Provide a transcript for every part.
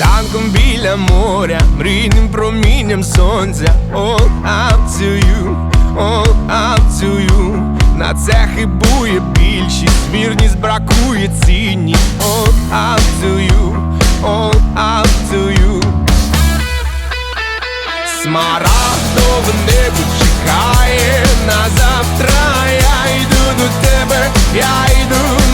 ранком біля моря, мрійним промінням сонця. All up На це хибує більшість, вірність бракує цінність. All up to you, all Смарагдове небо чекає на завтра. Я йду до тебе, я йду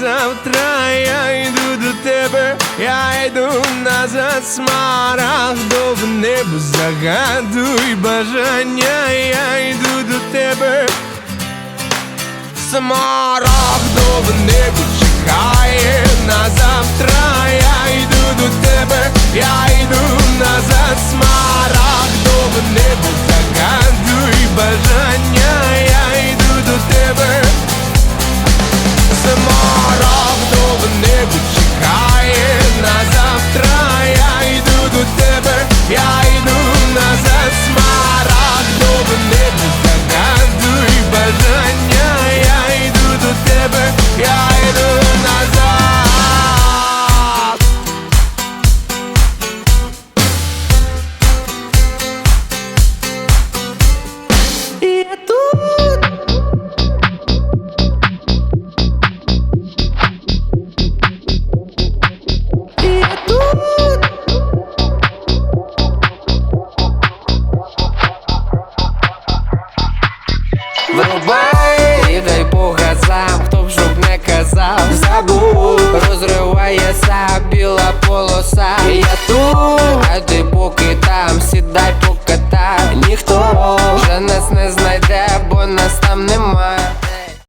завтра. Я йду до тебе, я йду назад. Смарагдове небо, загадуй бажання. Я йду до тебе. Смарагдове небо чекає на завтра. Я йду до тебе, я йду не казав, забув, розривається біла полоса. Я тут, а ти поки там, сідай покатай. Ніхто вже нас не знайде, бо нас там немає.